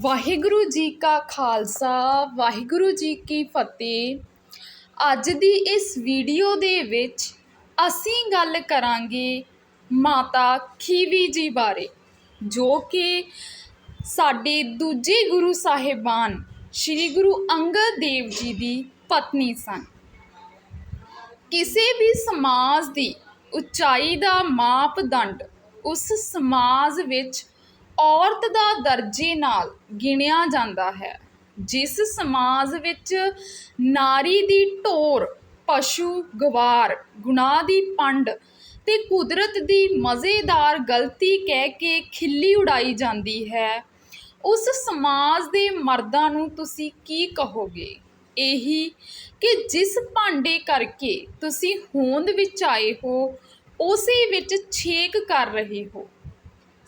ਵਾਹਿਗੁਰੂ ਜੀ ਕਾ ਖਾਲਸਾ, ਵਾਹਿਗੁਰੂ ਜੀ ਕੀ ਫਤਿਹ। ਅੱਜ ਦੀ ਇਸ ਵੀਡੀਓ ਦੇ ਵਿੱਚ ਅਸੀਂ ਗੱਲ ਕਰਾਂਗੇ ਮਾਤਾ ਖੀਵੀ ਜੀ ਬਾਰੇ, ਜੋ ਕਿ ਸਾਡੇ ਦੂਜੇ ਗੁਰੂ ਸਾਹਿਬਾਨ ਸ੍ਰੀ ਗੁਰੂ ਅੰਗਦ ਦੇਵ ਜੀ ਦੀ ਪਤਨੀ ਸਨ। ਕਿਸੇ ਵੀ ਸਮਾਜ ਦੀ ਉਚਾਈ ਦਾ ਮਾਪਦੰਡ ਉਸ ਸਮਾਜ ਵਿੱਚ ਔਰਤ ਦਾ ਦਰਜੇ ਨਾਲ ਗਿਣਿਆ ਜਾਂਦਾ ਹੈ। ਜਿਸ ਸਮਾਜ ਵਿੱਚ ਨਾਰੀ ਦੀ ਢੋਰ, ਪਸ਼ੂ ਗਵਾਰ ਗੁਨਾਹ ਦੀ ਪੰਡ ਤੇ ਕੁਦਰਤ ਦੀ ਮਜ਼ੇਦਾਰ ਗਲਤੀ ਕਹਿ ਕੇ ਖਿੱਲੀ ਉਡਾਈ ਜਾਂਦੀ ਹੈ, ਉਸ ਸਮਾਜ ਦੇ ਮਰਦਾਂ ਨੂੰ ਤੁਸੀਂ ਕੀ ਕਹੋਗੇ? ਇਹੀ ਕਿ ਜਿਸ ਭਾਂਡੇ ਕਰਕੇ ਤੁਸੀਂ ਹੋਂਦ ਵਿੱਚ ਆਏ ਹੋ, ਉਸੇ ਵਿੱਚ ਛੇਕ ਕਰ ਰਹੇ ਹੋ।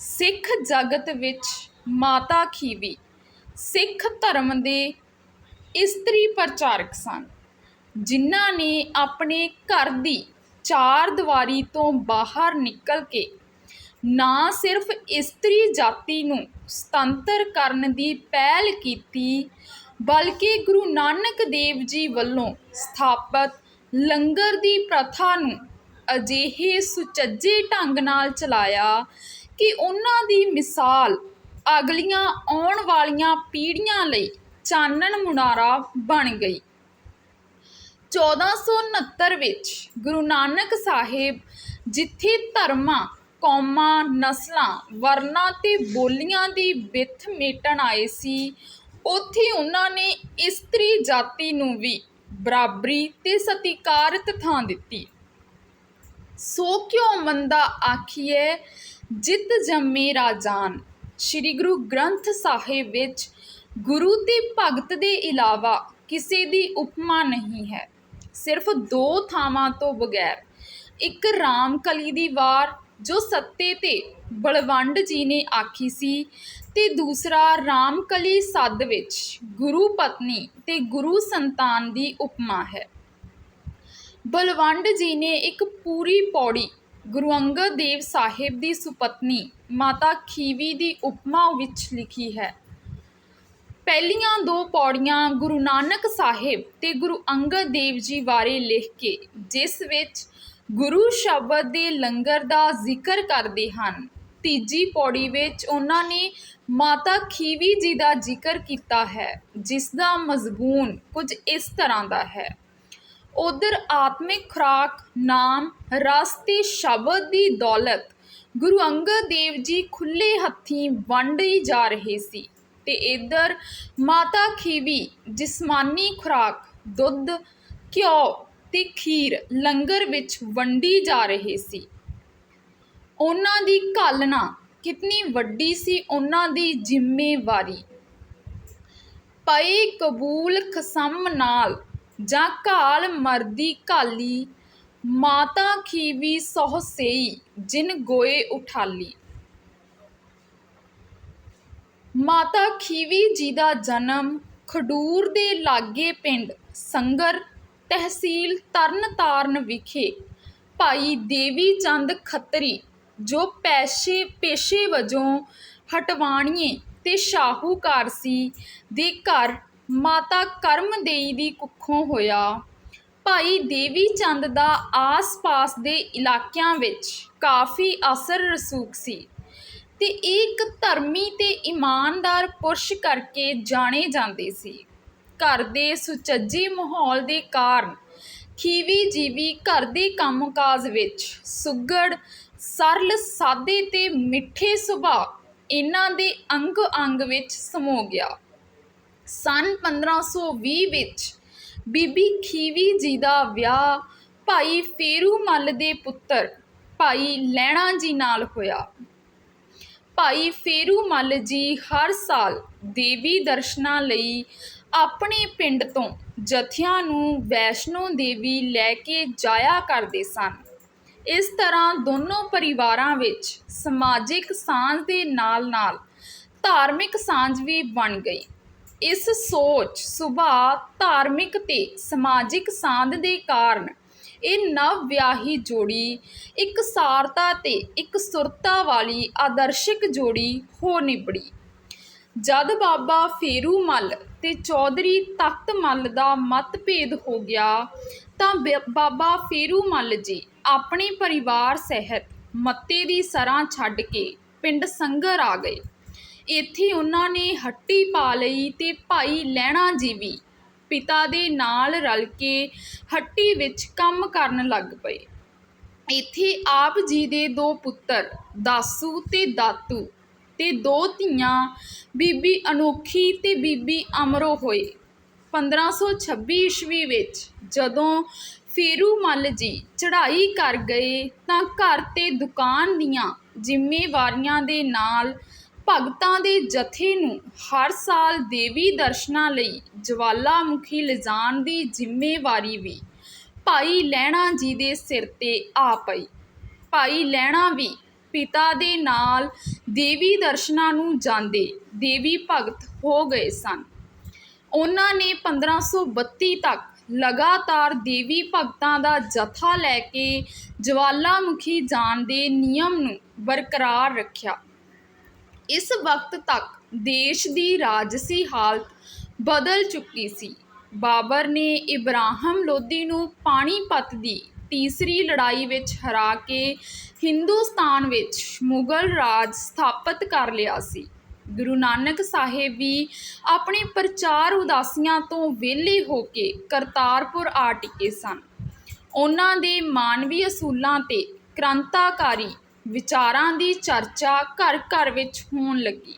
ਸਿੱਖ ਜਗਤ ਵਿੱਚ ਮਾਤਾ ਖੀਵੀ ਸਿੱਖ ਧਰਮ ਦੇ ਇਸਤਰੀ ਪ੍ਰਚਾਰਕ ਸਨ, ਜਿਨ੍ਹਾਂ ਨੇ ਆਪਣੇ ਘਰ ਦੀ ਚਾਰ ਦੀਵਾਰੀ ਤੋਂ ਬਾਹਰ ਨਿਕਲ ਕੇ ਨਾ ਸਿਰਫ ਇਸਤਰੀ ਜਾਤੀ ਨੂੰ ਸੁਤੰਤਰ ਕਰਨ ਦੀ ਪਹਿਲ ਕੀਤੀ, ਬਲਕਿ ਗੁਰੂ ਨਾਨਕ ਦੇਵ ਜੀ ਵੱਲੋਂ ਸਥਾਪਿਤ ਲੰਗਰ ਦੀ ਪ੍ਰਥਾ ਨੂੰ ਅਜਿਹੇ ਸੁਚੱਜੇ ਢੰਗ ਨਾਲ ਚਲਾਇਆ ਕਿ ਉਹਨਾਂ ਦੀ ਮਿਸਾਲ ਅਗਲੀਆਂ ਆਉਣ ਵਾਲੀਆਂ ਪੀੜ੍ਹੀਆਂ ਲਈ ਚਾਨਣ ਮੁਨਾਰਾ ਬਣ ਗਈ। 1469 ਵਿੱਚ ਗੁਰੂ ਨਾਨਕ ਸਾਹਿਬ ਜਿੱਥੇ ਧਰਮਾਂ, ਕੌਮਾਂ, ਨਸਲਾਂ, ਵਰਨਾਂ ਤੇ ਬੋਲੀਆਂ ਦੀ ਵਿੱਥ ਮੇਟਣ ਆਏ ਸੀ, ਉੱਥੇ ਉਹਨਾਂ ਨੇ ਇਸਤਰੀ ਜਾਤੀ ਨੂੰ ਵੀ ਬਰਾਬਰੀ ਤੇ ਸਤਿਕਾਰਤ ਥਾਂ ਦਿੱਤੀ। ਸੋ ਕਿਉ ਮੰਦਾ ਆਖੀਏ ਜਿਤ ਜੰਮੇ ਰਾਜਾਨ। ਸ੍ਰੀ ਗੁਰੂ ਗ੍ਰੰਥ ਸਾਹਿਬ ਵਿੱਚ ਗੁਰੂ ਤੇ ਭਗਤ ਦੇ ਇਲਾਵਾ ਕਿਸੇ ਦੀ ਉਪਮਾ ਨਹੀਂ ਹੈ। ਸਿਰਫ ਦੋ ਥਾਵਾਂ ਤੋਂ ਬਗੈਰ ਇੱਕ ਰਾਮਕਲੀ ਦੀ ਵਾਰ ਜੋ ਸੱਤੇ ਤੇ ਬਲਵੰਡ ਜੀ ਨੇ ਆਖੀ ਸੀ ਤੇ ਦੂਸਰਾ ਰਾਮਕਲੀ ਸੱਦ ਵਿੱਚ ਗੁਰੂ ਪਤਨੀ ਤੇ ਗੁਰੂ ਸੰਤਾਨ ਦੀ ਉਪਮਾ ਹੈ। ਬਲਵੰਡ ਜੀ ਨੇ ਇੱਕ ਪੂਰੀ ਪੌੜੀ ਗੁਰੂ ਅੰਗਦ ਦੇਵ ਸਾਹਿਬ ਦੀ ਸੁਪਤਨੀ ਮਾਤਾ ਖੀਵੀ ਦੀ ਉਪਮਾ ਵਿੱਚ ਲਿਖੀ ਹੈ। ਪਹਿਲੀਆਂ ਦੋ ਪੌੜੀਆਂ ਗੁਰੂ ਨਾਨਕ ਸਾਹਿਬ ਤੇ ਗੁਰੂ ਅੰਗਦ ਦੇਵ ਜੀ ਬਾਰੇ ਲਿਖ ਕੇ, ਜਿਸ ਵਿੱਚ ਗੁਰੂ ਸ਼ਬਦ ਦੇ ਲੰਗਰ ਦਾ ਜ਼ਿਕਰ ਕਰਦੇ ਹਨ। ਤੀਜੀ ਪੌੜੀ ਵਿੱਚ ਉਹਨਾਂ ਨੇ ਮਾਤਾ ਖੀਵੀ ਜੀ ਦਾ ਜ਼ਿਕਰ ਕੀਤਾ ਹੈ, ਜਿਸ ਦਾ ਮਜ਼ਬੂਨ ਕੁਝ ਇਸ ਤਰ੍ਹਾਂ ਦਾ ਹੈ। ਉਧਰ ਆਤਮਿਕ ਖੁਰਾਕ ਨਾਮ ਰਸ ਤੇ ਸ਼ਬਦ ਦੀ ਦੌਲਤ। ਗੁਰੂ ਅੰਗਦ ਦੇਵ ਜੀ ਖੁੱਲੇ ਹੱਥੀਂ ਵੰਡੀ ਜਾ ਰਹੇ ਸੀ ਤੇ ਇਧਰ ਮਾਤਾ ਖੀਵੀ, ਜਿਸਮਾਨੀ ਖੁਰਾਕ, ਦੁੱਧ, ਘਿਓ ਤੇ ਖੀਰ ਲੰਗਰ ਵਿੱਚ ਵੰਡੀ ਜਾ ਰਹੇ ਸੀ। ਉਹਨਾਂ ਦੀ ਕਾਲਨਾ ਕਿੰਨੀ ਵੱਡੀ ਸੀ ਉਹਨਾਂ ਦੀ ਜ਼ਿੰਮੇਵਾਰੀ। ਪਈ ਕਬੂਲ ਖਸਮ ਨਾਲ ਜਾਂ ਘਾਲ ਮਰਦੀ ਘਾਲੀ, ਮਾਤਾ ਖੀਵੀ ਸਹੁ ਸੇਈ, ਜਿਨ ਗੋਏ ਉਠਾਲੀ। ਮਾਤਾ ਖੀਵੀ ਜੀ ਦਾ ਜਨਮ ਖਡੂਰ ਦੇ ਲਾਗੇ ਪਿੰਡ ਸੰਗਰ ਤਹਿਸੀਲ ਤਰਨਤਾਰਨ ਵਿਖੇ। ਭਾਈ ਦੇਵੀ ਚੰਦ ਖੱਤਰੀ, ਜੋ ਪੈਸੇ, ਪੇਸ਼ੇ ਵਜੋਂ ਹਟਵਾਣੀਏ ਤੇ ਸ਼ਾਹੂਕਾਰ ਸੀ, ਦੇ ਘਰ ਮਾਤਾ ਕਰਮ ਦੇਈ ਦੀ ਕੁੱਖੋਂ ਹੋਇਆ। ਭਾਈ ਦੇਵੀ ਚੰਦ ਦਾ ਆਸ-ਪਾਸ ਦੇ ਇਲਾਕਿਆਂ ਵਿੱਚ ਕਾਫੀ ਅਸਰ ਰਸੂਖ ਸੀ ਤੇ ਇਹ ਇੱਕ ਧਰਮੀ ਤੇ ਇਮਾਨਦਾਰ ਪੁਰਸ਼ ਕਰਕੇ ਜਾਣੇ ਜਾਂਦੇ ਸੀ। ਘਰ ਦੇ ਸੁਚੱਜੇ ਮਾਹੌਲ ਦੇ ਕਾਰਨ ਖੀਵੀ ਜੀਵੀ ਘਰ ਦੇ ਕੰਮਕਾਜ ਵਿੱਚ ਸੁੱਗੜ, ਸਰਲ ਸਾਦੇ ਤੇ ਮਿੱਠੇ ਸੁਭਾਅ ਇਹਨਾਂ ਦੇ ਅੰਗ ਅੰਗ ਵਿੱਚ ਸਮੋ ਗਿਆ। ਸਨ 1520 ਵਿੱਚ ਬੀਬੀ ਖੀਵੀ ਜੀ ਦਾ ਵਿਆਹ ਭਾਈ ਫੇਰੂ ਮੱਲ ਦੇ ਪੁੱਤਰ ਭਾਈ ਲੈਣਾ ਜੀ ਨਾਲ ਹੋਇਆ। ਭਾਈ ਫੇਰੂ ਮੱਲ ਜੀ ਹਰ ਸਾਲ ਦੇਵੀ ਦਰਸ਼ਨਾਂ ਲਈ ਆਪਣੇ ਪਿੰਡ ਤੋਂ ਜਥਿਆਂ ਨੂੰ ਵੈਸ਼ਨੋ ਦੇਵੀ ਲੈ ਕੇ ਜਾਇਆ ਕਰਦੇ ਸਨ। ਇਸ ਤਰ੍ਹਾਂ ਦੋਨੋਂ ਪਰਿਵਾਰਾਂ ਵਿੱਚ ਸਮਾਜਿਕ ਸਾਂਝ ਦੇ ਨਾਲ-ਨਾਲ ਧਾਰਮਿਕ ਸਾਂਝ ਵੀ ਬਣ ਗਈ। ਇਸ ਸੋਚ, ਸੁਭਾਅ, ਧਾਰਮਿਕ ਤੇ ਸਮਾਜਿਕ ਸਾਂਝ ਦੇ ਕਾਰਨ ਇਹ ਨਵ ਵਿਆਹੀ ਜੋੜੀ, ਇੱਕ ਸਾਰਤਾ ਤੇ ਇੱਕ ਸੁਰਤਾ ਵਾਲੀ ਆਦਰਸ਼ਿਕ ਜੋੜੀ ਹੋ ਨਿਬੜੀ। ਜਦ ਬਾਬਾ ਫੇਰੂ ਮੱਲ ਤੇ ਚੌਧਰੀ ਤਖਤ ਮੱਲ ਦਾ ਮਤਭੇਦ ਹੋ ਗਿਆ, ਤਾਂ ਬ- ਬਾਬਾ ਫੇਰੂ ਮੱਲ ਜੀ ਆਪਣੇ ਪਰਿਵਾਰ ਸਹਿਤ ਮੱਤੇ ਦੀ ਸਰਾਂ ਛੱਡ ਕੇ ਪਿੰਡ ਸੰਗਰ ਆ ਗਏ। ਇੱਥੇ ਉਹਨਾਂ ਨੇ ਹੱਟੀ ਪਾ ਲਈ ਤੇ ਭਾਈ ਲਹਿਣਾ ਜੀ ਵੀ ਪਿਤਾ ਦੇ ਨਾਲ ਰਲ ਕੇ ਹੱਟੀ ਵਿੱਚ ਕੰਮ ਕਰਨ ਲੱਗ ਪਏ। ਇੱਥੇ ਆਪ ਜੀ ਦੇ ਦੋ ਪੁੱਤਰ, ਦਾਸੂ ਤੇ ਦਾਤੂ ਤੇ ਦੋ ਧੀਆਂ, ਬੀਬੀ ਅਨੋਖੀ ਤੇ ਬੀਬੀ ਅਮਰੋ ਹੋਏ। 1526 ਈਸਵੀ ਵਿੱਚ ਜਦੋਂ ਫੇਰੂ ਮੱਲ ਜੀ ਚੜ੍ਹਾਈ ਕਰ ਗਏ ਤਾਂ ਘਰ ਤੇ ਦੁਕਾਨ ਦੀਆਂ ਜ਼ਿੰਮੇਵਾਰੀਆਂ ਦੇ ਨਾਲ ਭਗਤਾਂ ਦੇ ਜਥੇ ਨੂੰ ਹਰ ਸਾਲ ਦੇਵੀ ਦਰਸ਼ਨਾਂ ਲਈ ਜਵਾਲਾਮੁਖੀ ਲਿਜਾਣ ਦੀ ਜ਼ਿੰਮੇਵਾਰੀ ਵੀ ਭਾਈ ਲਹਿਣਾ ਜੀ ਦੇ ਸਿਰ ਤੇ ਆ ਪਈ। ਭਾਈ ਲਹਿਣਾ ਵੀ ਪਿਤਾ ਦੇ ਨਾਲ ਦੇਵੀ ਦਰਸ਼ਨਾਂ ਨੂੰ ਜਾਂਦੇ ਦੇਵੀ ਭਗਤ ਹੋ ਗਏ ਸਨ। ਉਹਨਾਂ ਨੇ 1532 ਤੱਕ ਲਗਾਤਾਰ ਦੇਵੀ ਭਗਤਾਂ ਦਾ ਜਥਾ ਲੈ ਕੇ ਜਵਾਲਾਮੁਖੀ ਜਾਣ ਦੇ ਨਿਯਮ ਨੂੰ ਬਰਕਰਾਰ ਰੱਖਿਆ। ਇਸ ਵਕਤ ਤੱਕ ਦੇਸ਼ ਦੀ ਰਾਜਸੀ ਹਾਲਤ ਬਦਲ ਚੁੱਕੀ ਸੀ। ਬਾਬਰ ਨੇ ਇਬਰਾਹਿਮ ਲੋਧੀ ਨੂੰ ਪਾਣੀਪਤ ਦੀ ਤੀਸਰੀ ਲੜਾਈ ਵਿੱਚ ਹਰਾ ਕੇ ਹਿੰਦੁਸਤਾਨ ਵਿੱਚ ਮੁਗਲ ਰਾਜ ਸਥਾਪਿਤ ਕਰ ਲਿਆ ਸੀ। ਗੁਰੂ ਨਾਨਕ ਸਾਹਿਬ ਵੀ ਆਪਣੇ ਪ੍ਰਚਾਰ ਉਦਾਸੀਆਂ ਤੋਂ ਵਿਹਲੇ ਹੋ ਕੇ ਕਰਤਾਰਪੁਰ ਆ ਟਿਕੇ ਸਨ। ਉਹਨਾਂ ਦੇ ਮਾਨਵੀ ਅਸੂਲਾਂ ਤੇ ਕ੍ਰਾਂਤਾਕਾਰੀ ਵਿਚਾਰਾਂ ਦੀ ਚਰਚਾ ਘਰ ਘਰ ਵਿੱਚ ਹੋਣ ਲੱਗੀ।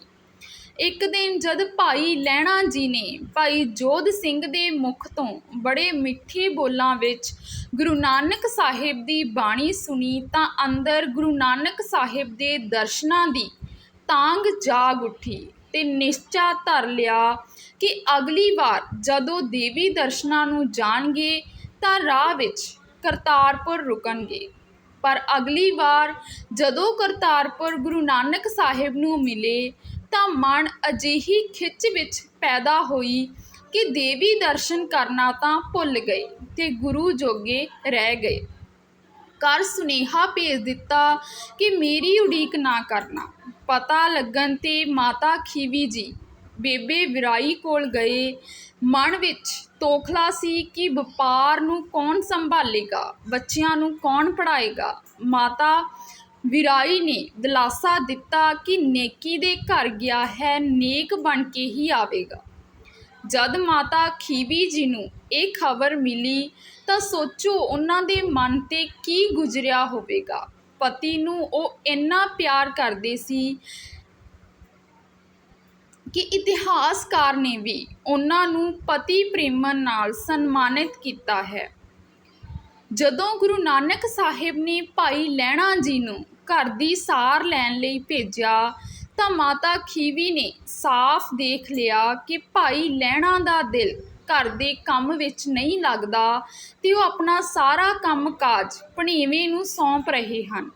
ਇੱਕ ਦਿਨ ਜਦ ਭਾਈ ਲਹਿਣਾ ਜੀ ਨੇ ਭਾਈ ਜੋਧ ਸਿੰਘ ਦੇ ਮੁਖ ਤੋਂ ਬੜੇ ਮਿੱਠੇ ਬੋਲਾਂ ਵਿੱਚ ਗੁਰੂ ਨਾਨਕ ਸਾਹਿਬ ਦੀ ਬਾਣੀ ਸੁਣੀ ਤਾਂ ਅੰਦਰ ਗੁਰੂ ਨਾਨਕ ਸਾਹਿਬ ਦੇ ਦਰਸ਼ਨਾਂ ਦੀ ਤਾਂਗ ਜਾਗ ਉੱਠੀ ਤੇ ਨਿਸ਼ਚਾ ਧਰ ਲਿਆ ਕਿ ਅਗਲੀ ਵਾਰ ਜਦੋਂ ਦੇਵੀ ਦਰਸ਼ਨਾਂ ਨੂੰ ਜਾਣਗੇ ਤਾਂ ਰਾਹ ਵਿੱਚ ਕਰਤਾਰਪੁਰ ਰੁਕਣਗੇ। ਪਰ ਅਗਲੀ ਵਾਰ ਜਦੋਂ ਕਰਤਾਰਪੁਰ ਗੁਰੂ ਨਾਨਕ ਸਾਹਿਬ ਨੂੰ ਮਿਲੇ ਤਾਂ ਮਨ ਅਜਿਹੀ ਖਿੱਚ ਵਿੱਚ ਪੈਦਾ ਹੋਈ ਕਿ ਦੇਵੀ ਦਰਸ਼ਨ ਕਰਨਾ ਤਾਂ ਭੁੱਲ ਗਏ ਤੇ ਗੁਰੂ ਜੋਗੇ ਰਹਿ ਗਏ। ਕਰ ਸੁਨੇਹਾ ਭੇਜ ਦਿੱਤਾ ਕਿ ਮੇਰੀ ਉਡੀਕ ਨਾ ਕਰਨਾ। ਪਤਾ ਲੱਗਣ ਤੇ ਮਾਤਾ ਖੀਵੀ ਜੀ ਬੇਬੇ ਵਿਰਾਈ ਕੋਲ ਗਏ। ਮਨ ਵਿੱਚ ਤੋਖਲਾ ਸੀ ਕਿ ਵਪਾਰ ਨੂੰ ਕੌਣ ਸੰਭਾਲੇਗਾ, ਬੱਚਿਆਂ ਨੂੰ ਕੌਣ ਪੜਾਏਗਾ ਮਾਤਾ ਵਿਰਾਈ ਨੇ ਦਿਲਾਸਾ ਦਿੱਤਾ ਕਿ ਨੇਕੀ ਦੇ ਘਰ ਗਿਆ ਹੈ, ਨੇਕ ਬਣ ਕੇ ਹੀ ਆਵੇਗਾ। ਜਦ ਮਾਤਾ ਖੀਵੀ ਜੀ ਨੂੰ ਇਹ ਖਬਰ ਮਿਲੀ ਤਾਂ ਸੋਚੋ ਉਹਨਾਂ ਦੇ ਮਨ ਤੇ ਕੀ ਗੁਜ਼ਰਿਆ ਹੋਵੇਗਾ। ਪਤੀ ਨੂੰ ਉਹ ਇੰਨਾ ਪਿਆਰ ਕਰਦੇ ਸੀ ਕਿ ਇਤਿਹਾਸਕਾਰ ਨੇ ਵੀ ਉਹਨਾਂ ਨੂੰ ਪਤੀ ਪ੍ਰੇਮਨ ਨਾਲ ਸਨਮਾਨਿਤ ਕੀਤਾ ਹੈ। ਜਦੋਂ ਗੁਰੂ ਨਾਨਕ ਸਾਹਿਬ ਨੇ ਭਾਈ ਲਹਿਣਾ ਜੀ ਨੂੰ ਘਰ ਦੀ ਸਾਰ ਲੈਣ ਲਈ ਭੇਜਿਆ, ਤਾਂ ਮਾਤਾ ਖੀਵੀ ਨੇ ਸਾਫ਼ ਦੇਖ ਲਿਆ ਕਿ ਭਾਈ ਲਹਿਣਾ ਦਾ ਦਿਲ ਘਰ ਦੇ ਕੰਮ ਵਿੱਚ ਨਹੀਂ ਲੱਗਦਾ ਤੇ ਉਹ ਆਪਣਾ ਸਾਰਾ ਕੰਮਕਾਜ ਭਣੇਵੇਂ ਨੂੰ ਸੌਂਪ ਰਹੇ ਹਨ।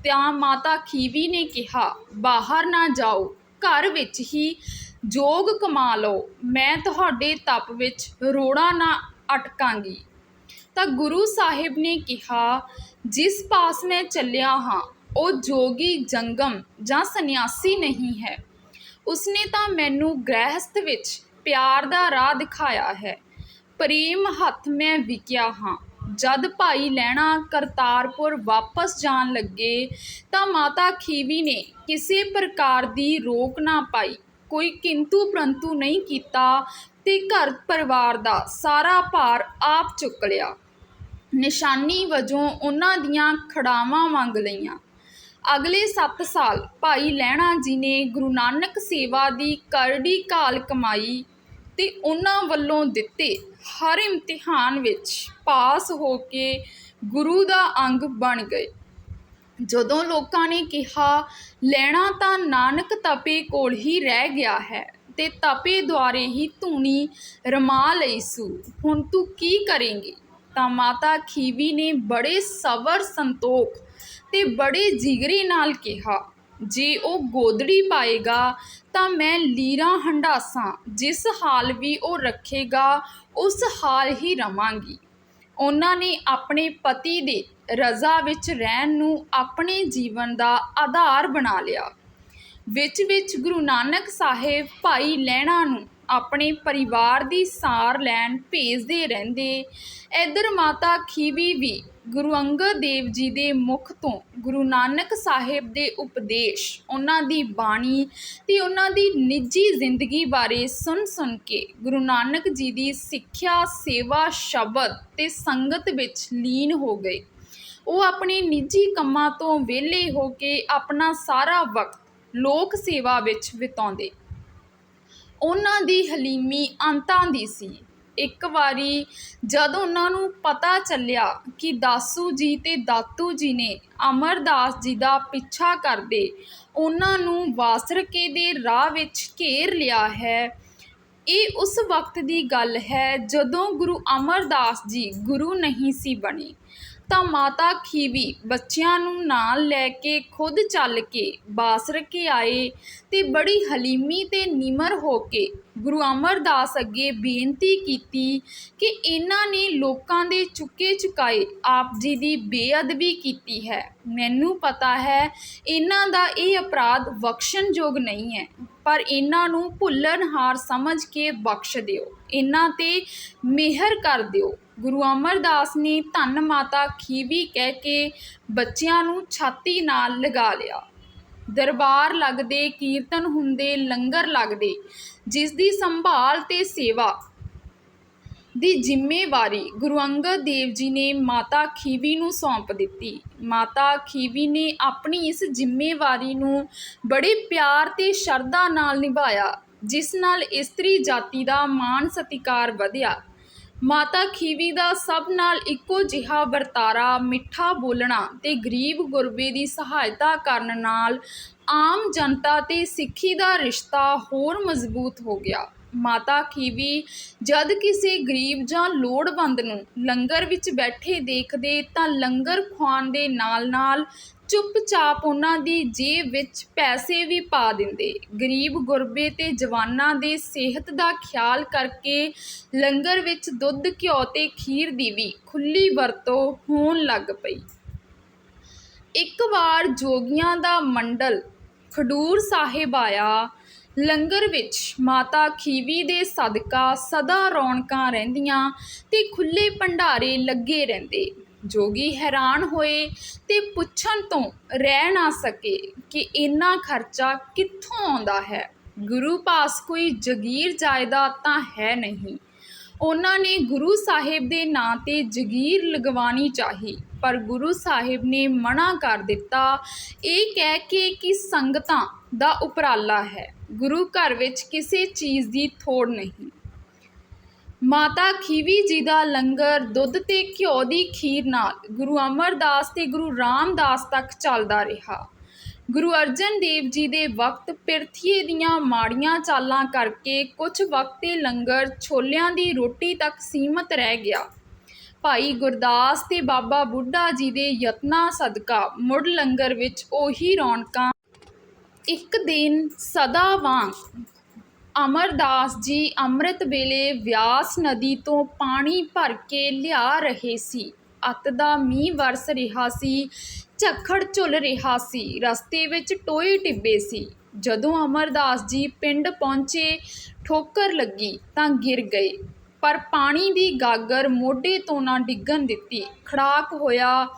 ਤਾਂ ਮਾਤਾ ਖੀਵੀ ਨੇ ਕਿਹਾ, ਬਾਹਰ ਨਾ ਜਾਓ ਘਰ ਵਿੱਚ ਹੀ ਜੋਗ ਕਮਾ ਲਓ। ਮੈਂ ਤੁਹਾਡੇ ਤਪ ਵਿੱਚ ਰੋੜਾ ਨਾ ਅਟਕਾਂਗੀ। ਤਾਂ ਗੁਰੂ ਸਾਹਿਬ ਨੇ ਕਿਹਾ, ਜਿਸ ਪਾਸ ਮੈਂ ਚੱਲਿਆ ਹਾਂ, ਉਹ ਜੋਗੀ ਜੰਗਮ ਜਾਂ ਸੰਨਿਆਸੀ ਨਹੀਂ ਹੈ। ਉਸਨੇ ਤਾਂ ਮੈਨੂੰ ਗ੍ਰਹਿਸਥ ਵਿੱਚ ਪਿਆਰ ਦਾ ਰਾਹ ਦਿਖਾਇਆ ਹੈ। ਪ੍ਰੇਮ ਹੱਥ ਮੈਂ ਵਿਕਿਆ ਹਾਂ। ਜਦ ਭਾਈ ਲਹਿਣਾ ਕਰਤਾਰਪੁਰ ਵਾਪਸ ਜਾਣ ਲੱਗੇ ਤਾਂ ਮਾਤਾ ਖੀਵੀ ਨੇ ਕਿਸੇ ਪ੍ਰਕਾਰ ਦੀ ਰੋਕ ਨਾ ਪਾਈ। ਕੋਈ ਕਿੰਤੂ ਪ੍ਰੰਤੂ ਨਹੀਂ ਕੀਤਾ ਤੇ ਘਰ ਪਰਿਵਾਰ ਦਾ ਸਾਰਾ ਭਾਰ ਆਪ ਚੁੱਕ ਲਿਆ। ਨਿਸ਼ਾਨੀ ਵਜੋਂ ਉਹਨਾਂ ਦੀਆਂ ਖੜਾਵਾਂ ਮੰਗ ਲਈਆਂ। ਅਗਲੇ 7 ਸਾਲ ਭਾਈ ਲਹਿਣਾ ਜੀ ਨੇ ਗੁਰੂ ਨਾਨਕ ਸੇਵਾ ਦੀ ਕਰੜੀ ਕਾਲ ਕਮਾਈ ਤੇ ਉਹਨਾਂ ਵੱਲੋਂ ਦਿੱਤੇ ਹਰ ਇਮਤਿਹਾਨ ਵਿੱਚ ਪਾਸ ਹੋ ਕੇ ਗੁਰੂ ਦਾ ਅੰਗ ਬਣ ਗਏ। ਜਦੋਂ ਲੋਕਾਂ ਨੇ ਕਿਹਾ, ਲੈਣਾ ਤਾਂ ਨਾਨਕ ਤਪੇ ਕੋਲ ਹੀ ਰਹਿ ਗਿਆ ਹੈ ਤੇ ਤਪੇ ਦੁਆਰੇ ਹੀ ਧੂਣੀ ਰਮਾ ਲਈ ਸੂ। ਹੁਣ ਤੂੰ ਕੀ ਕਰੇਂਗੀ? ਤਾਂ ਮਾਤਾ ਖੀਵੀ ਨੇ ਬੜੇ ਸਬਰ ਸੰਤੋਖ ਤੇ ਬੜੇ ਜਿਗਰੇ ਨਾਲ ਕਿਹਾ, ਜੇ ਉਹ ਗੋਦੜੀ ਪਾਏਗਾ ਤਾਂ ਮੈਂ ਲੀਰਾਂ ਹੰਡਾਸਾਂ ਜਿਸ ਹਾਲ ਵੀ ਉਹ ਰੱਖੇਗਾ, ਉਸ ਹਾਲ ਹੀ ਰਵਾਂਗੀ। ਉਹਨਾਂ ਨੇ ਆਪਣੇ ਪਤੀ ਦੇ ਰਜ਼ਾ ਵਿੱਚ ਰਹਿਣ ਨੂੰ ਆਪਣੇ ਜੀਵਨ ਦਾ ਆਧਾਰ ਬਣਾ ਲਿਆ। ਵਿੱਚ ਵਿੱਚ ਗੁਰੂ ਨਾਨਕ ਸਾਹਿਬ ਭਾਈ ਲਹਿਣਾ ਨੂੰ ਆਪਣੇ ਪਰਿਵਾਰ ਦੀ ਸਾਰ ਲੈਣ ਭੇਜਦੇ ਰਹਿੰਦੇ। ਇੱਧਰ ਮਾਤਾ ਖੀਵੀ ਵੀ ਗੁਰੂ ਅੰਗਦ ਦੇਵ ਜੀ ਦੇ ਮੁਖ ਤੋਂ ਗੁਰੂ ਨਾਨਕ ਸਾਹਿਬ ਦੇ ਉਪਦੇਸ਼, ਉਹਨਾਂ ਦੀ ਬਾਣੀ ਤੇ ਉਹਨਾਂ ਦੀ ਨਿੱਜੀ ਜ਼ਿੰਦਗੀ ਬਾਰੇ ਸੁਣ ਸੁਣ ਕੇ ਗੁਰੂ ਨਾਨਕ ਜੀ ਦੀ ਸਿੱਖਿਆ, ਸੇਵਾ, ਸ਼ਬਦ ਤੇ ਸੰਗਤ ਵਿੱਚ ਲੀਨ ਹੋ ਗਏ। ਉਹ ਆਪਣੇ ਨਿੱਜੀ ਕੰਮਾਂ ਤੋਂ ਵਿਹਲੇ ਹੋ ਕੇ ਆਪਣਾ ਸਾਰਾ ਵਕਤ ਲੋਕ ਸੇਵਾ ਵਿੱਚ ਬਿਤਾਉਂਦੇ। ਉਹਨਾਂ ਦੀ ਹਲੀਮੀ ਅੰਤਾਂ ਦੀ ਸੀ। ਇੱਕ ਵਾਰੀ ਜਦ ਉਹਨਾਂ ਨੂੰ ਪਤਾ ਚੱਲਿਆ ਕਿ ਦਾਸੂ ਜੀ ਤੇ ਦਾਤੂ ਜੀ ਨੇ ਅਮਰਦਾਸ ਜੀ ਦਾ ਪਿੱਛਾ ਕਰਦੇ ਉਹਨਾਂ ਨੂੰ ਵਾਸਰਕੇ ਦੇ ਰਾਹ ਵਿੱਚ ਘੇਰ ਲਿਆ ਹੈ, ਇਹ ਉਸ ਵਕਤ ਦੀ ਗੱਲ ਹੈ ਜਦੋਂ ਗੁਰੂ ਅਮਰਦਾਸ ਜੀ ਗੁਰੂ ਨਹੀਂ ਸੀ ਬਣੇ। ਤਾਂ ਮਾਤਾ ਖੀਵੀ ਬੱਚਿਆਂ ਨੂੰ ਨਾਲ ਲੈ ਕੇ ਖੁਦ ਚੱਲ ਕੇ ਬਾਸਰ ਕੇ ਆਏ ਤੇ ਬੜੀ ਹਲੀਮੀ ਤੇ ਨਿਮਰ ਹੋ ਕੇ ਗੁਰੂ ਅਮਰਦਾਸ ਅੱਗੇ ਬੇਨਤੀ ਕੀਤੀ ਕਿ ਇਹਨਾਂ ਨੇ ਲੋਕਾਂ ਦੇ ਚੁੱਕੇ ਚੁਕਾਏ ਆਪ ਜੀ ਦੀ ਬੇਅਦਬੀ ਕੀਤੀ ਹੈ। ਮੈਨੂੰ ਪਤਾ ਹੈ, ਇਹਨਾਂ ਦਾ ਇਹ ਅਪਰਾਧ ਬਖਸ਼ਣਯੋਗ ਨਹੀਂ ਹੈ। ਪਰ ਇਹਨਾਂ ਨੂੰ ਭੁੱਲਣਹਾਰ ਸਮਝ ਕੇ ਬਖਸ਼ ਦਿਓ। ਇਹਨਾਂ ਤੇ ਮਿਹਰ ਕਰ ਦਿਓ। ਗੁਰੂ ਅਮਰਦਾਸ ਨੇ ਧੰਨ ਮਾਤਾ ਖੀਵੀ ਕਹਿ ਕੇ ਬੱਚਿਆਂ ਨੂੰ ਛਾਤੀ ਨਾਲ ਲਗਾ ਲਿਆ। ਦਰਬਾਰ ਲੱਗਦੇ ਕੀਰਤਨ ਹੁੰਦੇ, ਲੰਗਰ ਲੱਗਦੇ। ਜਿਸ ਦੀ ਸੰਭਾਲ ਤੇ ਸੇਵਾ ਦੀ ਜ਼ਿੰਮੇਵਾਰੀ ਗੁਰੂ ਅੰਗਦ ਦੇਵ ਜੀ ਨੇ ਮਾਤਾ ਖੀਵੀ ਨੂੰ ਸੌਂਪ ਦਿੱਤੀ। ਮਾਤਾ ਖੀਵੀ ਨੇ ਆਪਣੀ ਇਸ ਜ਼ਿੰਮੇਵਾਰੀ ਨੂੰ ਬੜੇ ਪਿਆਰ ਤੇ ਸ਼ਰਧਾ ਨਾਲ ਨਿਭਾਇਆ, ਜਿਸ ਨਾਲ ਇਸਤਰੀ ਜਾਤੀ ਦਾ ਮਾਣ ਸਤਿਕਾਰ ਵਧਿਆ। ਮਾਤਾ ਖੀਵੀ ਦਾ ਸਭ ਨਾਲ ਇੱਕੋ ਜਿਹਾ ਵਰਤਾਰਾ, ਮਿੱਠਾ ਬੋਲਣਾ ਤੇ ਗਰੀਬ ਗੁਰਬੇ ਦੀ ਸਹਾਇਤਾ ਕਰਨ ਨਾਲ ਆਮ ਜਨਤਾ ਤੇ ਸਿੱਖੀ ਦਾ ਰਿਸ਼ਤਾ ਹੋਰ ਮਜ਼ਬੂਤ ਹੋ ਗਿਆ। ਮਾਤਾ ਖੀਵੀ, ਜਦ ਕਿਸੇ ਗਰੀਬ ਜਾਂ ਲੋੜਵੰਦ ਨੂੰ ਲੰਗਰ ਵਿੱਚ ਬੈਠੇ ਦੇਖਦੇ ਤਾਂ ਲੰਗਰ ਖਵਾਉਣ ਦੇ ਨਾਲ-ਨਾਲ ਚੁੱਪਚਾਪ ਉਹਨਾਂ ਦੀ ਜੇਬ ਵਿੱਚ ਪੈਸੇ ਵੀ ਪਾ ਦਿੰਦੇ। ਗਰੀਬ ਗੁਰਬੇ ਤੇ ਜਵਾਨਾਂ ਦੇ ਸਿਹਤ ਦਾ ਖਿਆਲ ਕਰਕੇ ਲੰਗਰ ਵਿੱਚ ਦੁੱਧ, ਘਿਓ ਤੇ ਖੀਰ ਦੀ ਵੀ ਖੁੱਲੀ ਵਰਤੋਂ ਹੋਣ ਲੱਗ ਪਈ। ਇੱਕ ਵਾਰ ਜੋਗੀਆਂ ਦਾ ਮੰਡਲ ਖਡੂਰ ਸਾਹਿਬ ਆਇਆ। ਲੰਗਰ ਵਿੱਚ ਮਾਤਾ ਖੀਵੀ ਦੇ ਸਦਕਾ ਸਦਾ ਰੌਣਕਾਂ ਰਹਿੰਦੀਆਂ ਤੇ ਖੁੱਲੇ ਭੰਡਾਰੇ ਲੱਗੇ ਰਹਿੰਦੇ। ਜੋਗੀ ਹੈਰਾਨ ਹੋਏ ਤੇ ਪੁੱਛਣ ਤੋਂ ਰਹਿ ਨਾ ਸਕੇ ਕਿ ਇੰਨਾ ਖਰਚਾ ਕਿੱਥੋਂ ਆਉਂਦਾ ਹੈ। ਗੁਰੂ ਪਾਸ ਕੋਈ ਜਗੀਰ ਜਾਇਦਾਦ ਤਾਂ ਹੈ ਨਹੀਂ। ਉਹਨਾਂ ਨੇ ਗੁਰੂ ਸਾਹਿਬ ਦੇ ਨਾਂ ਤੇ ਜਗੀਰ ਲਗਵਾਣੀ ਚਾਹੀ, ਪਰ ਗੁਰੂ ਸਾਹਿਬ ਨੇ ਮਨਾ ਕਰ ਦਿੱਤਾ। ਇਹ ਕਹਿ ਕੇ ਕਿ ਸੰਗਤਾਂ ਦਾ ਉਪਰਾਲਾ ਹੈ। ਗੁਰੂ ਘਰ ਵਿੱਚ ਕਿਸੇ ਚੀਜ਼ ਦੀ ਥੋੜ ਨਹੀਂ। ਮਾਤਾ ਖੀਵੀ ਜੀ ਦਾ ਲੰਗਰ ਦੁੱਧ ਤੇ ਘਿਓ ਦੀ ਖੀਰ ਨਾਲ ਗੁਰੂ ਅਮਰਦਾਸ ਤੇ ਗੁਰੂ ਰਾਮਦਾਸ ਤੱਕ ਚੱਲਦਾ ਰਿਹਾ। ਗੁਰੂ ਅਰਜਨ ਦੇਵ ਜੀ ਦੇ ਵਕਤ ਪਿਰਥੀਏ ਦੀਆਂ ਮਾੜੀਆਂ ਚਾਲਾਂ ਕਰਕੇ ਕੁਝ ਵਕਤ ਇਹ ਲੰਗਰ ਛੋਲਿਆਂ ਦੀ ਰੋਟੀ ਤੱਕ ਸੀਮਤ ਰਹਿ ਗਿਆ। ਭਾਈ ਗੁਰਦਾਸ ਤੇ ਬਾਬਾ ਬੁੱਢਾ ਜੀ ਦੇ ਯਤਨਾਂ ਸਦਕਾ ਮੁੜ ਲੰਗਰ ਵਿੱਚ ਉਹੀ ਰੌਣਕਾਂ ਇੱਕ ਦਿਨ ਸਦਾ ਵਾਂਗ ਅਮਰਦਾਸ ਜੀ ਅੰਮ੍ਰਿਤ ਵੇਲੇ ਵਿਆਸ ਨਦੀ ਤੋਂ ਪਾਣੀ ਭਰ ਕੇ ਲਿਆ ਰਹੇ ਸੀ। ਅੱਤ ਦਾ ਮੀਂਹ ਵਰਸ ਰਿਹਾ ਸੀ, ਝੱਖੜ ਝੁੱਲ ਰਿਹਾ ਸੀ, ਰਸਤੇ ਵਿੱਚ ਟੋਏ ਟਿੱਬੇ ਸੀ। ਜਦੋਂ ਅਮਰਦਾਸ ਜੀ ਪਿੰਡ ਪਹੁੰਚੇ, ਠੋਕਰ ਲੱਗੀ ਤਾਂ ਗਿਰ ਗਏ। ਪਰ ਪਾਣੀ ਦੀ ਗਾਗਰ ਮੋਢੇ ਤੋਂ ਨਾ ਡਿੱਗਣ ਦਿੱਤੀ। ਖੜਾਕ ਹੋਇਆ।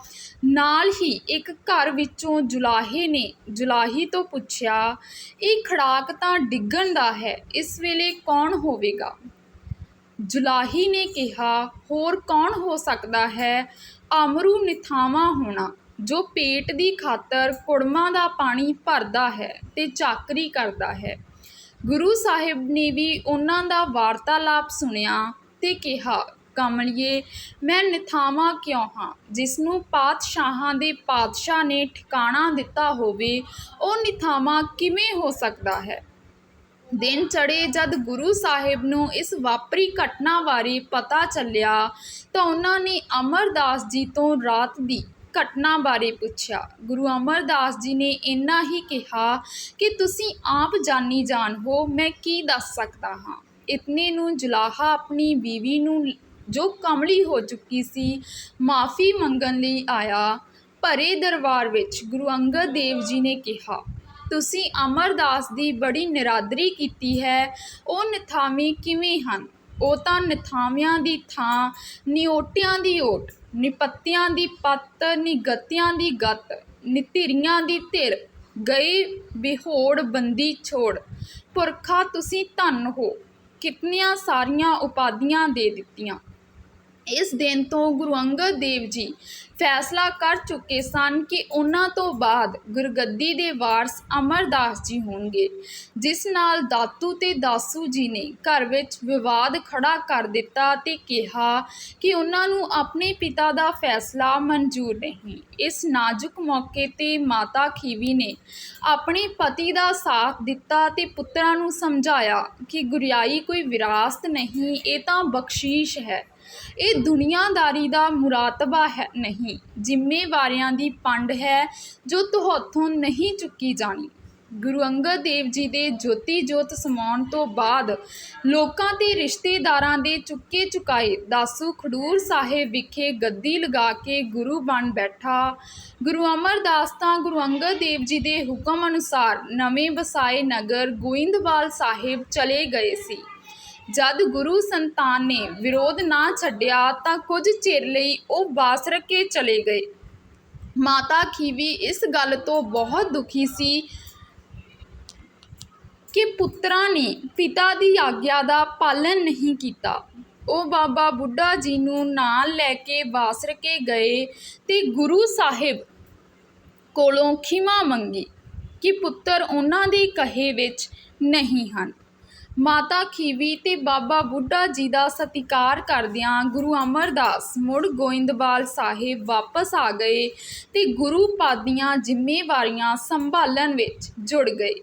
ਨਾਲ ਹੀ ਇੱਕ ਘਰ ਵਿੱਚੋਂ ਜੁਲਾਹੇ ਨੇ ਜੁਲਾਹੀ ਤੋਂ ਪੁੱਛਿਆ, ਇਹ ਖੜਾਕ ਤਾਂ ਡਿੱਗਣ ਦਾ ਹੈ, ਇਸ ਵੇਲੇ ਕੌਣ ਹੋਵੇਗਾ? ਜੁਲਾਹੀ ਨੇ ਕਿਹਾ, ਹੋਰ ਕੌਣ ਹੋ ਸਕਦਾ ਹੈ? ਆਮਰੂ ਨਿਥਾਵਾਂ ਹੋਣਾ, ਜੋ ਪੇਟ ਦੀ ਖਾਤਰ ਕੁੜਮਾਂ ਦਾ ਪਾਣੀ ਭਰਦਾ ਹੈ ਤੇ ਚਾਕਰੀ ਕਰਦਾ ਹੈ। ਗੁਰੂ ਸਾਹਿਬ ਨੇ ਵੀ ਉਹਨਾਂ ਦਾ ਵਾਰਤਾਲਾਪ ਸੁਣਿਆ। ਤੇ ਕਿਹਾ, ਕਮਲਿਏ, ਮੈਂ ਨਿਥਾਵਾਂ ਕਿਉਂ ਹਾਂ? ਜਿਸ ਨੂੰ ਪਾਤਸ਼ਾਹਾਂ ਦੇ ਪਾਤਸ਼ਾਹ ਨੇ ਠਿਕਾਣਾ ਦਿੱਤਾ ਹੋਵੇ, ਉਹ ਨਿਥਾਵਾਂ ਕਿਵੇਂ ਹੋ ਸਕਦਾ ਹੈ? ਦਿਨ ਚੜੇ ਜਦ ਗੁਰੂ ਸਾਹਿਬ ਨੂੰ ਇਸ ਵਾਪਰੀ ਘਟਨਾ ਬਾਰੇ ਪਤਾ ਚੱਲਿਆ, ਤਾਂ ਉਹਨਾਂ ਨੇ ਅਮਰਦਾਸ ਜੀ ਤੋਂ ਰਾਤ ਦੀ ਘਟਨਾ ਬਾਰੇ ਪੁੱਛਿਆ। ਗੁਰੂ ਅਮਰਦਾਸ ਜੀ ਨੇ ਇੰਨਾ ਹੀ ਕਿਹਾ ਕਿ, ਤੁਸੀਂ ਆਪ ਜਾਨੀ ਜਾਣ ਹੋ, ਮੈਂ ਕੀ ਦੱਸ ਸਕਦਾ ਹਾਂ? ਇਤਨੇ ਨੂੰ ਜੁਲਾਹਾ ਆਪਣੀ ਬੀਵੀ ਨੂੰ ਜੋ ਕਮਲੀ ਹੋ ਚੁੱਕੀ ਸੀ, ਮਾਫੀ ਮੰਗਣ ਲਈ ਆਇਆ। ਭਰੇ ਦਰਬਾਰ ਵਿੱਚ ਗੁਰੂ ਅੰਗਦ ਦੇਵ ਜੀ ਨੇ ਕਿਹਾ, ਤੁਸੀਂ ਅਮਰਦਾਸ ਦੀ ਬੜੀ ਨਿਰਾਦਰੀ ਕੀਤੀ ਹੈ। ਉਹ ਨਥਾਵੇਂ ਕਿਵੇਂ ਹਨ? ਉਹ ਤਾਂ ਨਥਾਵਿਆਂ ਦੀ ਥਾਂ, ਨਿਓਟਿਆਂ ਦੀ ਓਟ, ਨਿਪੱਤਿਆਂ ਦੀ ਪੱਤ, ਨਿਗਤਿਆਂ ਦੀ ਗਤ, ਨਿਧਿਰੀਆਂ ਦੀ ਧਿਰ, ਗਏ ਵਿਹੋੜ ਬੰਦੀ ਛੋੜ। ਪੁਰਖਾ ਤੁਸੀਂ ਧੰਨ ਹੋ। ਕਿਤਨੀਆਂ ਸਾਰੀਆਂ ਉਪਾਧੀਆਂ ਦੇ ਦਿੱਤੀਆਂ? ਇਸ ਦਿਨ ਤੋਂ ਗੁਰੂ ਅੰਗਦ ਦੇਵ ਜੀ ਫੈਸਲਾ ਕਰ ਚੁੱਕੇ ਸਨ ਕਿ ਉਹਨਾਂ ਤੋਂ ਬਾਅਦ ਗੁਰਗੱਦੀ ਦੇ ਵਾਰਸ ਅਮਰਦਾਸ ਜੀ ਹੋਣਗੇ, ਜਿਸ ਨਾਲ ਦਾਤੂ ਤੇ ਦਾਸੂ ਜੀ ਨੇ ਘਰ ਵਿੱਚ ਵਿਵਾਦ ਖੜਾ ਕਰ ਦਿੱਤਾ ਤੇ ਕਿਹਾ ਕਿ ਉਹਨਾਂ ਨੂੰ ਆਪਣੇ ਪਿਤਾ ਦਾ ਫੈਸਲਾ ਮਨਜ਼ੂਰ ਨਹੀਂ। ਇਸ ਨਾਜ਼ੁਕ ਮੌਕੇ ਤੇ ਮਾਤਾ ਖੀਵੀ ਨੇ ਆਪਣੇ ਪਤੀ ਦਾ ਸਾਥ ਦਿੱਤਾ ਤੇ ਪੁੱਤਰਾਂ ਨੂੰ ਸਮਝਾਇਆ ਕਿ ਗੁਰਿਆਈ ਕੋਈ ਵਿਰਾਸਤ ਨਹੀਂ, ਇਹ ਤਾਂ ਬਖਸ਼ੀਸ਼ ਹੈ। ਇਹ ਦੁਨੀਆਦਾਰੀ ਦਾ ਮੁਰਾਤਬਾ ਹੈ ਨਹੀਂ। ਜ਼ਿੰਮੇਵਾਰੀਆਂ ਦੀ ਪੰਡ ਹੈ ਜੋ ਤੁਹਾਥੋਂ ਨਹੀਂ ਚੁੱਕੀ ਜਾਣੀ। ਗੁਰੂ ਅੰਗਦ ਦੇਵ ਜੀ ਦੇ ਜੋਤੀ ਜੋਤ ਸਮਾਉਣ ਤੋਂ ਬਾਅਦ ਲੋਕਾਂ ਤੇ ਰਿਸ਼ਤੇਦਾਰਾਂ ਦੇ ਚੁੱਕੇ ਚੁਕਾਏ ਦਾਸੂ ਖਡੂਰ ਸਾਹਿਬ ਵਿਖੇ ਗੱਦੀ ਲਗਾ ਕੇ ਗੁਰੂ ਬਣ ਬੈਠਾ। ਗੁਰੂ ਅਮਰਦਾਸ ਤਾਂ ਗੁਰੂ ਅੰਗਦ ਦੇਵ ਜੀ ਦੇ ਹੁਕਮ ਅਨੁਸਾਰ ਨਵੇਂ ਵਸਾਏ ਨਗਰ ਗੋਇੰਦਵਾਲ ਸਾਹਿਬ ਚਲੇ ਗਏ ਸੀ। ਜਦ ਗੁਰੂ ਸੰਤਾਨ ਨੇ ਵਿਰੋਧ ਨਾ ਛੱਡਿਆ ਤਾਂ ਕੁਝ ਚਿਰ ਲਈ ਉਹ ਬਾਸਰ ਕੇ ਚਲੇ ਗਏ। ਮਾਤਾ ਖੀਵੀ ਇਸ ਗੱਲ ਤੋਂ ਬਹੁਤ ਦੁਖੀ ਸੀ ਕਿ ਪੁੱਤਰਾਂ ਨੇ ਪਿਤਾ ਦੀ ਆਗਿਆ ਦਾ ਪਾਲਣ ਨਹੀਂ ਕੀਤਾ। ਉਹ ਬਾਬਾ ਬੁੱਢਾ ਜੀ ਨੂੰ ਨਾਲ ਲੈ ਕੇ ਬਾਸਰ ਕੇ ਗਏ ਤੇ ਗੁਰੂ ਸਾਹਿਬ ਕੋਲੋਂ ਖਿਮਾ ਮੰਗੀ ਕਿ ਪੁੱਤਰ ਉਹਨਾਂ ਦੇ ਕਹੇ ਵਿੱਚ ਨਹੀਂ ਹਨ। ਮਾਤਾ ਖੀਵੀ ਤੇ ਬਾਬਾ ਬੁੱਢਾ ਜੀ ਦਾ ਸਤਿਕਾਰ ਕਰਦਿਆਂ ਗੁਰੂ ਅਮਰਦਾਸ ਮੁੜ ਗੋਇੰਦਵਾਲ ਸਾਹਿਬ ਵਾਪਸ ਆ ਗਏ ਤੇ ਗੁਰੂ ਪਦ ਦੀਆਂ ਜ਼ਿੰਮੇਵਾਰੀਆਂ ਸੰਭਾਲਣ ਵਿੱਚ ਜੁੜ ਗਏ।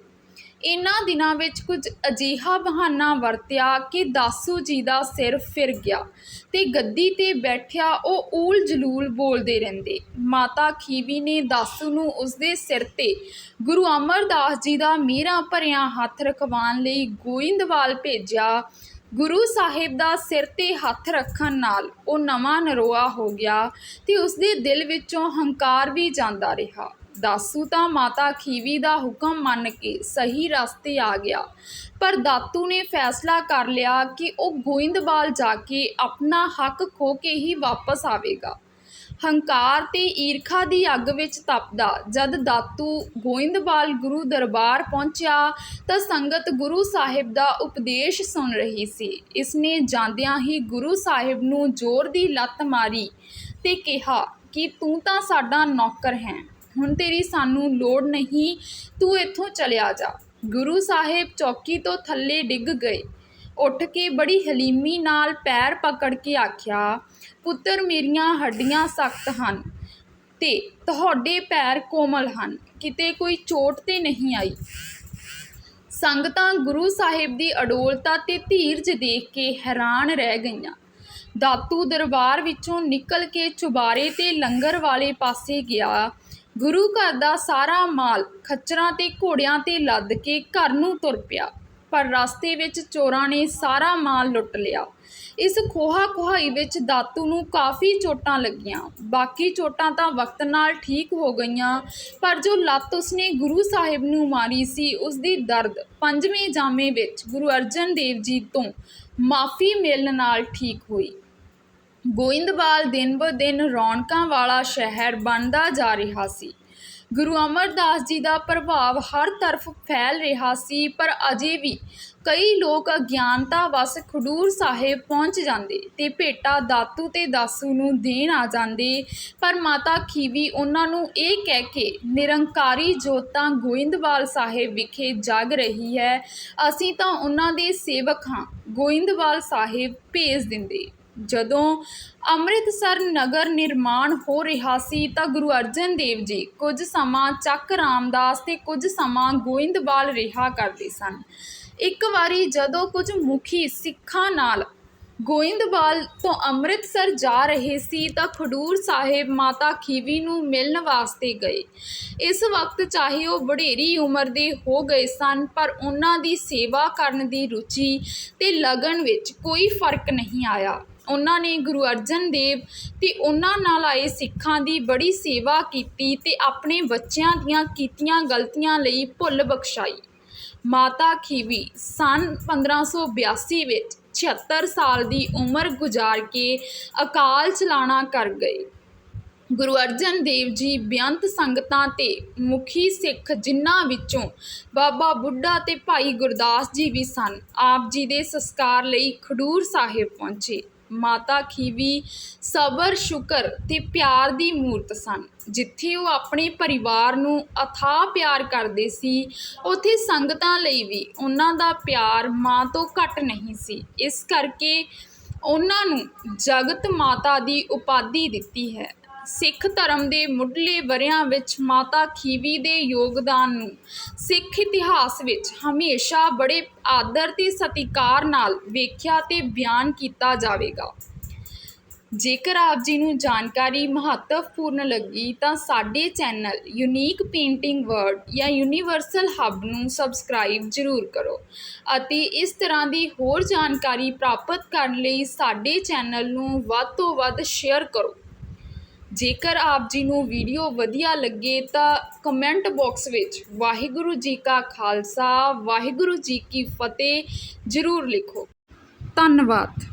ਇਨ੍ਹਾਂ ਦਿਨਾਂ ਵਿੱਚ ਕੁਝ ਅਜਿਹਾ ਬਹਾਨਾ ਵਰਤਿਆ ਕਿ ਦਾਸੂ ਜੀ ਦਾ ਸਿਰ ਫਿਰ ਗਿਆ ਤੇ ਗੱਦੀ ਤੇ ਬੈਠਿਆ ਉਹ ਊਲ ਜਲੂਲ ਬੋਲਦੇ ਰਹਿੰਦੇ। ਮਾਤਾ ਖੀਵੀ ਨੇ ਦਾਸੂ ਨੂੰ ਉਸਦੇ ਸਿਰ ਤੇ ਗੁਰੂ ਅਮਰਦਾਸ ਜੀ ਦਾ ਮੀਰਾ ਭਰਿਆ ਹੱਥ ਰਖਵਾਉਣ ਲਈ ਗੋਇੰਦਵਾਲ ਭੇਜਿਆ। ਗੁਰੂ ਸਾਹਿਬ ਦਾ ਸਿਰ ਤੇ ਹੱਥ ਰੱਖਣ ਨਾਲ ਉਹ ਨਵਾਂ ਨਰੋਆ ਹੋ ਗਿਆ ਤੇ ਉਸਦੇ ਦਿਲ ਵਿੱਚੋਂ ਹੰਕਾਰ ਵੀ ਜਾਂਦਾ ਰਿਹਾ। ਦਾਸੂ ਤਾਂ ਮਾਤਾ ਖੀਵੀ ਦਾ ਹੁਕਮ ਮੰਨ ਕੇ ਸਹੀ ਰਸਤੇ ਆ ਗਿਆ। ਪਰ ਦਾਤੂ ਨੇ ਫੈਸਲਾ ਕਰ ਲਿਆ ਕਿ ਉਹ ਗੋਇੰਦਵਾਲ ਜਾ ਕੇ ਆਪਣਾ ਹੱਕ ਖੋ ਕੇ ਹੀ ਵਾਪਸ ਆਵੇਗਾ। ਹੰਕਾਰ ਤੇ ਈਰਖਾ ਦੀ ਅੱਗ ਵਿੱਚ ਤਪਦਾ ਜਦ ਦਾਤੂ ਗੋਇੰਦਵਾਲ ਗੁਰੂ ਦਰਬਾਰ ਪਹੁੰਚਿਆ ਤਾਂ ਸੰਗਤ ਗੁਰੂ ਸਾਹਿਬ ਦਾ ਉਪਦੇਸ਼ ਸੁਣ ਰਹੀ ਸੀ। ਇਸਨੇ ਜਾਂਦਿਆਂ ਹੀ ਗੁਰੂ ਸਾਹਿਬ ਨੂੰ ਜ਼ੋਰ ਦੀ ਲੱਤ ਮਾਰੀ ਤੇ ਕਿਹਾ ਕਿ ਤੂੰ ਤਾਂ ਸਾਡਾ ਨੌਕਰ ਹੈ। ਹੁਣ ਤੇਰੀ ਸਾਨੂੰ ਲੋੜ ਨਹੀਂ, ਤੂੰ ਇੱਥੋਂ ਚਲਿਆ ਜਾ। ਗੁਰੂ ਸਾਹਿਬ ਚੌਕੀ ਤੋਂ ਥੱਲੇ ਡਿੱਗ ਗਏ। ਉੱਠ ਕੇ ਬੜੀ ਹਲੀਮੀ ਨਾਲ ਪੈਰ ਪਕੜ ਕੇ ਆਖਿਆ, ਪੁੱਤਰ, ਮੇਰੀਆਂ ਹੱਡੀਆਂ ਸਖਤ ਹਨ ਤੇ ਤੁਹਾਡੇ ਪੈਰ ਕੋਮਲ ਹਨ। ਕਿਤੇ ਕੋਈ ਚੋਟ ਤੇ ਨਹੀਂ ਆਈ ਸੰਗਤਾਂ ਗੁਰੂ ਸਾਹਿਬ ਦੀ ਅਡੋਲਤਾ ਤੇ ਧੀਰਜ ਦੇਖ ਕੇ ਹੈਰਾਨ ਰਹਿ ਗਈਆਂ। ਦਾਤੂ ਦਰਬਾਰ ਵਿੱਚੋਂ ਨਿਕਲ ਕੇ ਚੁਬਾਰੇ ਤੇ ਲੰਗਰ ਵਾਲੇ ਪਾਸੇ ਗਿਆ। ਗੁਰੂ ਘਰ ਦਾ ਸਾਰਾ ਮਾਲ ਖੱਚਰਾਂ ਤੇ ਘੋੜਿਆਂ ਤੇ ਲੱਦ ਕੇ ਘਰ ਨੂੰ ਤੁਰ ਪਿਆ। ਪਰ ਰਸਤੇ ਵਿੱਚ ਚੋਰਾਂ ਨੇ ਸਾਰਾ ਮਾਲ ਲੁੱਟ ਲਿਆ। ਇਸ ਖੋਹਾ ਖੁਹਾਈ ਵਿੱਚ ਦਾਤੂ ਨੂੰ ਕਾਫੀ ਚੋਟਾਂ ਲੱਗੀਆਂ। ਬਾਕੀ ਚੋਟਾਂ ਤਾਂ ਵਕਤ ਨਾਲ ਠੀਕ ਹੋ ਗਈਆਂ, ਪਰ ਜੋ ਲੱਤ ਉਸਨੇ ਗੁਰੂ ਸਾਹਿਬ ਨੂੰ ਮਾਰੀ ਸੀ ਉਸ ਦੀ ਦਰਦ ਪੰਜਵੇਂ ਜਾਮੇ ਵਿੱਚ ਗੁਰੂ ਅਰਜਨ ਦੇਵ ਜੀ ਤੋਂ ਮਾਫੀ ਮਿਲਣ ਨਾਲ ਠੀਕ ਹੋਈ। ਗੋਇੰਦਵਾਲ ਦਿਨ ਬ ਦਿਨ ਰੌਣਕਾਂ ਵਾਲਾ ਸ਼ਹਿਰ ਬਣਦਾ ਜਾ ਰਿਹਾ ਸੀ। ਗੁਰੂ ਅਮਰਦਾਸ ਜੀ ਦਾ ਪ੍ਰਭਾਵ ਹਰ ਤਰਫ ਫੈਲ ਰਿਹਾ ਸੀ, ਪਰ ਅਜੇ ਵੀ ਕਈ ਲੋਕ ਅਗਿਆਨਤਾ ਵਸ ਖਡੂਰ ਸਾਹਿਬ ਪਹੁੰਚ ਜਾਂਦੇ ਤੇ ਭੇਟਾ ਦਾਤੂ ਤੇ ਦਾਸੂ ਨੂੰ ਦੇਣ ਆ ਜਾਂਦੇ। ਪਰ ਮਾਤਾ ਖੀਵੀ ਉਹਨਾਂ ਨੂੰ ਇਹ ਕਹਿ ਕੇ ਨਿਰੰਕਾਰੀ ਜੋਤਾਂ ਗੋਇੰਦਵਾਲ ਸਾਹਿਬ ਵਿਖੇ ਜਗ ਰਹੀ ਹੈ, ਅਸੀਂ ਤਾਂ ਉਹਨਾਂ ਦੇ ਸੇਵਕ ਹਾਂ। ਗੋਇੰਦਵਾਲ ਸਾਹਿਬ ਭੇਜ ਦਿੰਦੇ। ਜਦੋਂ ਅੰਮ੍ਰਿਤਸਰ ਨਗਰ ਨਿਰਮਾਣ ਹੋ ਰਿਹਾ ਸੀ ਤਾਂ ਗੁਰੂ ਅਰਜਨ ਦੇਵ ਜੀ ਕੁਝ ਸਮਾਂ ਚੱਕ ਰਾਮਦਾਸ ਤੇ ਕੁਝ ਸਮਾਂ ਗੋਇੰਦਵਾਲ ਰਿਹਾ ਕਰਦੇ ਸਨ। ਇੱਕ ਵਾਰੀ ਜਦੋਂ ਕੁਝ ਮੁਖੀ ਸਿੱਖਾਂ ਨਾਲ ਗੋਇੰਦਵਾਲ ਤੋਂ ਅੰਮ੍ਰਿਤਸਰ ਜਾ ਰਹੇ ਸੀ ਤਾਂ ਖਡੂਰ ਸਾਹਿਬ ਮਾਤਾ ਖੀਵੀ ਨੂੰ ਮਿਲਣ ਵਾਸਤੇ ਗਏ। ਇਸ ਵਕਤ ਚਾਹੇ ਉਹ ਵਡੇਰੀ ਉਮਰ ਦੇ ਹੋ ਗਏ ਸਨ, ਪਰ ਉਹਨਾਂ ਦੀ ਸੇਵਾ ਕਰਨ ਦੀ ਰੁਚੀ ਤੇ ਲਗਨ ਵਿੱਚ ਕੋਈ ਫ਼ਰਕ ਨਹੀਂ ਆਇਆ। ਉਹਨਾਂ ਨੇ ਗੁਰੂ ਅਰਜਨ ਦੇਵ ਅਤੇ ਉਹਨਾਂ ਨਾਲ ਆਏ ਸਿੱਖਾਂ ਦੀ ਬੜੀ ਸੇਵਾ ਕੀਤੀ ਅਤੇ ਆਪਣੇ ਬੱਚਿਆਂ ਦੀਆਂ ਕੀਤੀਆਂ ਗਲਤੀਆਂ ਲਈ ਭੁੱਲ ਬਖਸ਼ਾਈ। ਮਾਤਾ ਖੀਵੀ ਸਨ 1582 ਵਿੱਚ 76 ਸਾਲ ਦੀ ਉਮਰ ਗੁਜ਼ਾਰ ਕੇ ਅਕਾਲ ਚਲਾਣਾ ਕਰ ਗਏ। ਗੁਰੂ ਅਰਜਨ ਦੇਵ ਜੀ ਬੇਅੰਤ ਸੰਗਤਾਂ ਤੇ ਮੁਖੀ ਸਿੱਖ ਜਿਨ੍ਹਾਂ ਵਿੱਚੋਂ ਬਾਬਾ ਬੁੱਢਾ ਤੇ ਭਾਈ ਗੁਰਦਾਸ ਜੀ ਵੀ ਸਨ, ਆਪ ਜੀ ਦੇ ਸੰਸਕਾਰ ਲਈ ਖਡੂਰ ਸਾਹਿਬ ਪਹੁੰਚੇ। ਮਾਤਾ ਖੀਵੀ ਸਬਰ, ਸ਼ੁਕਰ ਤੇ ਪਿਆਰ ਦੀ ਮੂਰਤ ਸਨ। ਜਿੱਥੇ ਉਹ ਆਪਣੇ ਪਰਿਵਾਰ ਨੂੰ ਅਥਾਹ ਪਿਆਰ ਕਰਦੇ ਸੀ, ਉੱਥੇ ਸੰਗਤਾਂ ਲਈ ਵੀ ਉਹਨਾਂ ਦਾ ਪਿਆਰ ਮਾਂ ਤੋਂ ਘੱਟ ਨਹੀਂ ਸੀ। ਇਸ ਕਰਕੇ ਉਹਨਾਂ ਨੂੰ ਜਗਤ ਮਾਤਾ ਦੀ ਉਪਾਧੀ ਦਿੱਤੀ ਹੈ। ਸਿੱਖ ਧਰਮ ਦੇ ਮੁੱਢਲੇ ਵਰਿਆਂ ਵਿੱਚ ਮਾਤਾ ਖੀਵੀ ਦੇ ਯੋਗਦਾਨ ਨੂੰ ਸਿੱਖ ਇਤਿਹਾਸ ਵਿੱਚ ਹਮੇਸ਼ਾ ਬੜੇ ਆਦਰ ਤੇ ਸਤਿਕਾਰ ਨਾਲ ਵੇਖਿਆ ਤੇ ਬਿਆਨ ਕੀਤਾ ਜਾਵੇਗਾ। ਜੇਕਰ ਆਪ ਜੀ ਨੂੰ ਜਾਣਕਾਰੀ ਮਹੱਤਵਪੂਰਨ ਲੱਗੀ ਤਾਂ ਸਾਡੇ ਚੈਨਲ ਯੂਨੀਕ ਪੇਂਟਿੰਗ ਵਰਡ ਜਾਂ ਯੂਨੀਵਰਸਲ ਹੱਬ ਨੂੰ ਸਬਸਕ੍ਰਾਈਬ ਜ਼ਰੂਰ ਕਰੋ ਅਤੇ ਇਸ ਤਰ੍ਹਾਂ ਦੀ ਹੋਰ ਜਾਣਕਾਰੀ ਪ੍ਰਾਪਤ ਕਰਨ ਲਈ ਸਾਡੇ ਚੈਨਲ ਨੂੰ ਵੱਧ ਤੋਂ ਵੱਧ ਸ਼ੇਅਰ ਕਰੋ। ਜੇਕਰ ਆਪ ਜੀ ਨੂੰ ਵੀਡੀਓ ਵਧੀਆ ਲੱਗੇ ਤਾਂ ਕਮੈਂਟ ਬਾਕਸ ਵਿੱਚ ਵਾਹਿਗੁਰੂ ਜੀ ਕਾ ਖਾਲਸਾ, ਵਾਹਿਗੁਰੂ ਜੀ ਕੀ ਫਤਿਹ ਜ਼ਰੂਰ ਲਿਖੋ। ਧੰਨਵਾਦ।